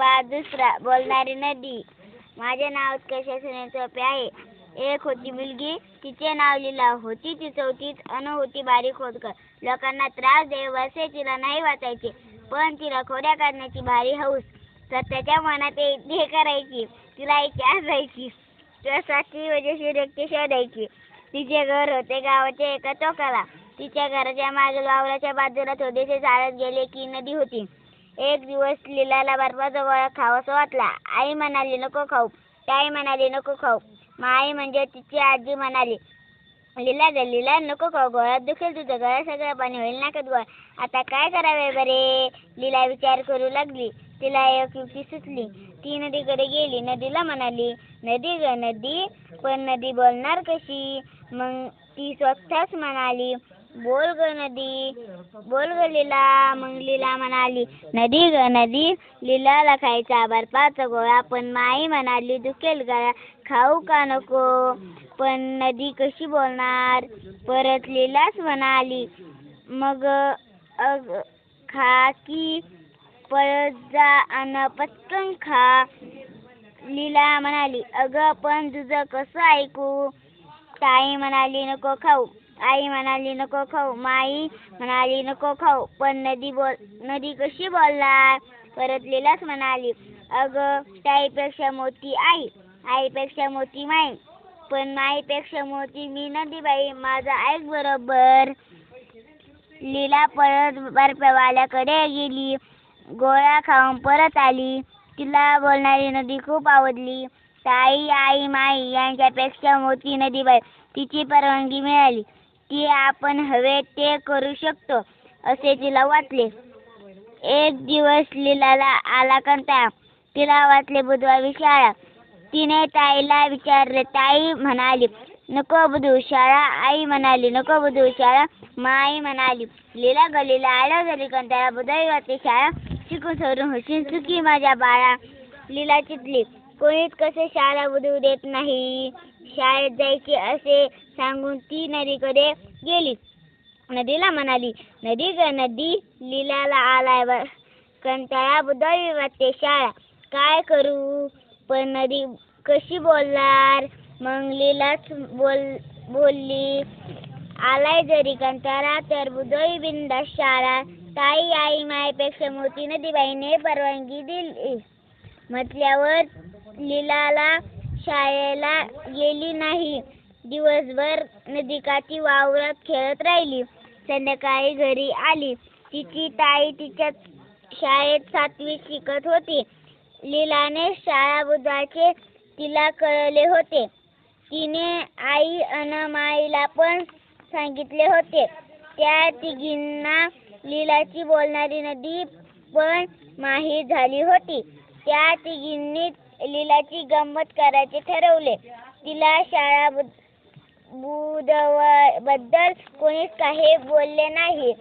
पाठ दुसरा बोलणारी नदी. माझे नाव उत्कर्ष सोपे चोपे आहे. एक होती मुलगी तिचे नाव लिहिलं होती ती चौथीत अन होती बारीक खोदकर लोकांना त्रास दे वर्षे तिला नाही वाचायचे पण तिला खोड्या काढण्याची भारी हौस. स्वतःच्या मनात हे करायची तिला इच्छा असायची त्यासाठी वजेशी व्यक्ती शोधायची. तिचे घर होते गावाच्या एका चौकाला. तिच्या घराच्या मागील वावराच्या बाजूला थोडेसे चालत गेले की नदी होती. एक दिवस लीलाला बर्फाचा गोळा खावासा वाटला. आई म्हणाली नको खाऊ. ताई म्हणाली नको खाऊ. मग आई म्हणजे तिची आजी म्हणाली लीला ग लिला नको खाऊ. गोळ्यात दुखेल तुझं. गळ्यात सगळं पाणी होईल नाकात गोळ आता काय करावे बरे? लीला विचार करू लागली. तिला एक युक्ती सुचली. ती नदीकडे गेली. नदीला म्हणाली नदी ग नदी. पण नदी बोलणार कशी? मग ती स्वतःच म्हणाली बोल ग नदी बोल ग लीला. मग लीला म्हणाली नदी ग नदी. लीलाला खायचा बर्फाचा गोळा. पण माई म्हणाली दुखेल गळा खाऊ का नको? पण नदी कशी बोलणार? परत लीलाच म्हणाली मग अग खा की पळत जा अन पटकन खा. लीला म्हणाली अगं पण तुझं कसं ऐकू? ताई म्हणाली नको खाऊ. आई म्हणाली नको खाऊ. माई म्हणाली नको खाऊ. पण नदी बोल नदी कशी बोलणार? परत लीलाच म्हणाली अगं ताईपेक्षा मोठी आई आईपेक्षा मोठी माई पण माईपेक्षा मोठी मी नदी बाई माझं ऐक बरोबर. लीला परत बर्फवाल्याकडे गेली. गोळा खाऊन परत आली. तिला बोलणारी नदी खूप आवडली. ताई आई माई यांच्यापेक्षा मोठी नदी बाई तिची परवानगी मिळाली. की आपण हवे ते करू शकतो असे तिला वाटले. एक दिवस लीलाला आला कंटाळा तिला वाटले बुधवारी शाळा. तिने ताईला विचारले ताई म्हणाली नको बुधू शाळा आई म्हणाली नको बुधू शाळा माई म्हणाली. लीला गलीला आला जरी कंटाळा बुधवारी वाटते शाळा शिकून सरून हुशीन चुकी माझ्या बाळा. लीला चितली कोणीच कसे शाळा बुधवू देत नाही. शाळेत जायचे असे सांगून ती नदीकडे गेली. नदीला म्हणाली नदी ग नदी लीलाला आलाय ब कंटाळा बुधवारी वाटते शाळा. काय करू? पण नदी कशी बोलणार? मग लीलाच बोल बोलली आलाय जरी कंटाळा तर बुधवारी बिंदा शाळा. ताई आई मायपेक्षा मोठी नदीबाईने परवानगी दिली. म्हटल्यावर लीलाला शाळेला गेली नाही. दिवसभर नदीकाठी वावरात खेळत राहिली. संध्याकाळी घरी आली. तिची ताई तिच्या शाळेत सातवी शिकत होती. लीलाने शाळा बुधवारचे तिला कळले होते. तिने आई अन माईला पण सांगितले होते. त्या तिघींना लीलाची बोलणारी नदी पण माहीत झाली होती. त्या तिघींनी लीलाची गंमत करायचे ठरवले. तिला शाळा बुधवारबद्दल कोणीच काही बोलले नाही.